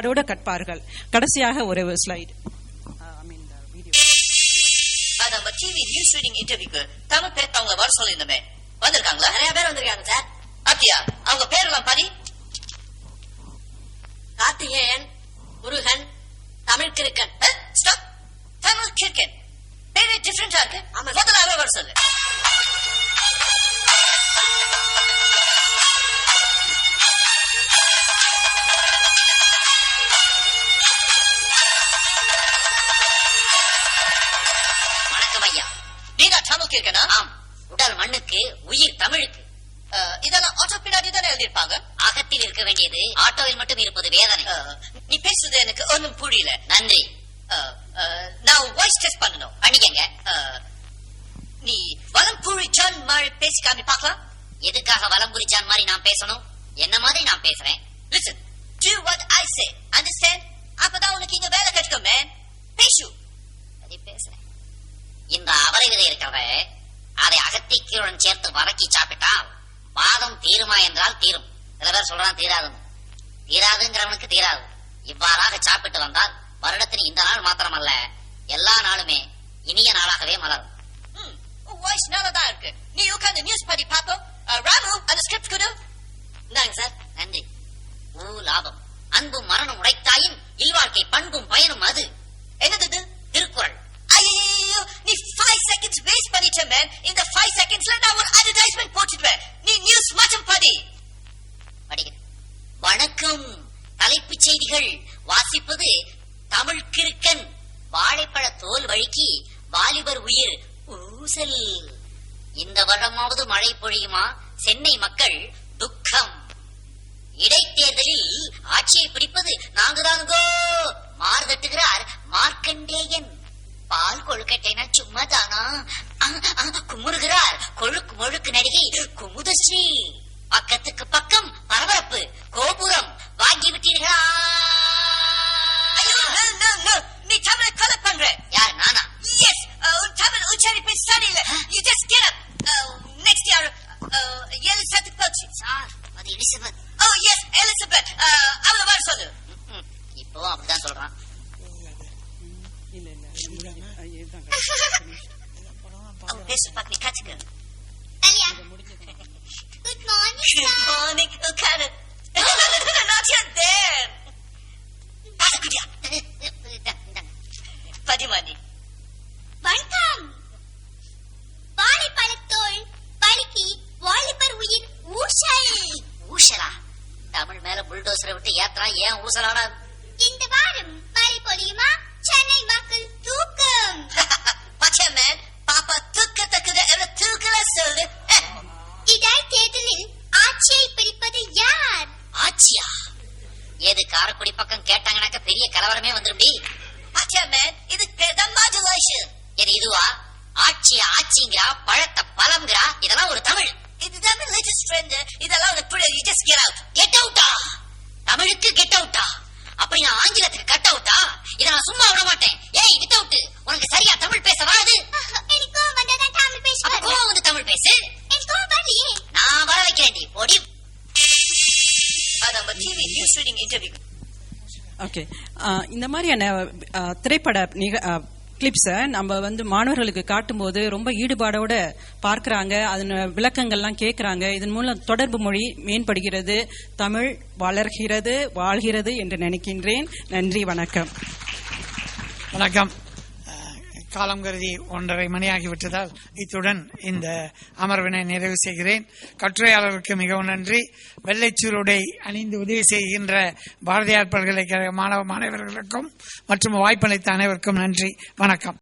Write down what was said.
அதோட கற்பார்கள் கடைசியாக ஒரு ஸ்லைடு அது நம்ம டிவி நியூஸ் ரீடிங் இன்டர்வியூக்கு தமிழ் பேர் வர சொல்லியிருந்தோமே. வந்திருக்காங்களா? நிறைய பேர் வந்திருக்காங்க சார் அப்படியா? அவங்க பேரெல்லாம் படி. கார்த்திகேயன் முருகன் தமிழ் கிருக்கன் ஸ்டாப் தமிழ் கிரிக்கெட் பேரே டிஃபரெண்டா இருக்கு. அவ வர சொல்லு. ஆம். உடல் மண்ணுக்கு உயிர் தமிழுக்கு. இதெல்லாம் ஆட்டோ பின்னாடி தானே எழுதியிருப்பாங்க? அகத்தில் இருக்க வேண்டியது ஆட்டோவில் மட்டும் இருப்பது வேதனை. நீ பேசுறது எனக்கு ஒண்ணும் புரியல. நன்றி. நான் வாய்ஸ் டெஸ்ட் பண்ணணும். பண்ணிக்கங்க. நீ வலம்புரி ஜான் மாதிரி பேசி காமி பார்க்கலாம். எதுக்காக வலம் குறிச்சான் மாதிரி நான் பேசணும்? என்ன மாதிரி நான் பேசுறேன்? Listen, do what I say. Understand? அப்பதான் உனக்கு இங்க வேலை கிடைக்கும், man. பேசு. பேசுறேன். இந்த அவரை விதை இருக்கிறத அதை அகத்திக்கீருடன் சேர்த்து வதக்கி சாப்பிட்டால் வாதம் தீருமா என்றால் தீரும். சில பேர் சொல்றான் தீராதுன்னு. தீராதுங்கிறவனுக்கு தீராது. இவ்வாறாக சாப்பிட்டு வந்தால் வருடத்தின் இந்த நாள் மாத்திரமல்ல எல்லா நாளுமே இனிய நாளாகவே மலரும். voice நல்லாதான் இருக்கு. நீ உட்கார்ந்து news படி பாப்போம். ராமு, அந்த கொடு. இந்தாங்க சார். நன்றி. ஊ லாபம். அன்பும் மரணம் உடைத்தாயின் இல்வாழ்க்கை பண்பும் பயனும் அது. என்னது? திருக்குறள். நீ five seconds waste பண்ணிட்ட, man. இந்த five secondsல நான் ஒரு advertisement போட்டுடுவேன். நீ நியூஸ் மட்டும் படி. வணக்கம். தலைப்புச் செய்திகள். வாசிப்பது தமிழ் கிறுக்கன். வாழைப்பழ தோல் வழுக்கி வாலிபர் உயிர் ஊசல். இந்த வருடமாவது மழை பொழியுமா? சென்னை மக்கள் துக்கம். இடைத்தேர்தலில் ஆட்சியை பிடிப்பது நாங்கதானுங்கோ மாறு கொழுக்கட்டைனா சும்மா தானா குமுறுகிறார் கொழுக்கு மொழுக்கு நடிகை குமுதஸ்ரீ பக்கத்துக்கு பக்கம் பரபரப்பு கோபுரம் வாங்கி விட்டீர்களா. நீ தமிழை கொலை பண்ற. யார் நானா uh, உன் தமிழ் உச்சரிப்பு சரியில்லை. Up. Uh, next year, uh, ஏழு சத்துக்கு போச்சு. சார் அது எலிசபெத் Oh, yes, Elizabeth. பேச பார்க்க நீ கத்துக்க. குட் மார்னிங் Good morning, உட்காரு. No, no, no, no, not yet there. பாடக்குடியா, பதிமணி. வணக்கம் வாழைப்பழத்தோல் வழுக்கி வாலிபர் உயிர் ஊசல் ஊசலா தமிழ் மேல புல்டோசரை விட்டு ஏத்துறான் ஏன் ஊசலானா இந்த வாரம் மழை பொழியுமா சென்னை தூக்கல சொல்லு. Eh, இதாய் தேர்தலில் ஆட்சியை பிடிப்பது யார் ஆச்சியா ஏது காரக்குடி பக்கம் கேட்டாங்கனாக்க பெரிய கலவரமே வந்துரும்டி தான் modulation. இது இதுவா ஆட்சி ஆட்சிங்கிறா பழத்த பழம்ங்கிறா இதெல்லாம் ஒரு தமிழ் இதுதான் latest trend. இதெல்லாம். You just get out. Get அவுட்டா தமிழுக்கு கெட் அவுட்டா அப்படி நான் ஆங்கிலத்துக்கு கட் அவுட்டா இதை நான் சும்மா விட மாட்டேன். ஏய் வித் அவுட் உனக்கு சரியா தமிழ் பேச வராது. எனக்கு வந்ததான் தமிழ் அப்ப பேசுவார் கோவம் வந்து தமிழ் பேசு. எனக்கு வரலையே. நான் வர வைக்கிறேன் பொடி. நம்ம TV news reading interview okay இந்த மாதிரியான திரைப்பட நிக கிளிப்ஸை நம்ம வந்து மாணவர்களுக்கு காட்டும்போது ரொம்ப ஈடுபாடோட பார்க்கறாங்க. அதன் விளக்கங்கள்லாம் கேட்கறாங்க இதன் மூலம் தொடர்பு மொழி மேம்படுகிறது. தமிழ் வளர்கிறது வாழ்கிறது என்று நினைக்கின்றேன். நன்றி வணக்கம். வணக்கம். காலம் கருதி ஒன்றரை மணியாகிவிட்டதால் இத்துடன் இந்த அமர்வினை நிறைவு செய்கிறேன். கட்டுரையாளருக்கு மிகவும் நன்றி. வெள்ளைச்சூருடை அணிந்து உதவி செய்கின்ற பாரதியார் பல்கலைக்கழக மாணவ மாணவர்களுக்கும் மற்றும் வாய்ப்பளித்த அனைவருக்கும் நன்றி. வணக்கம்.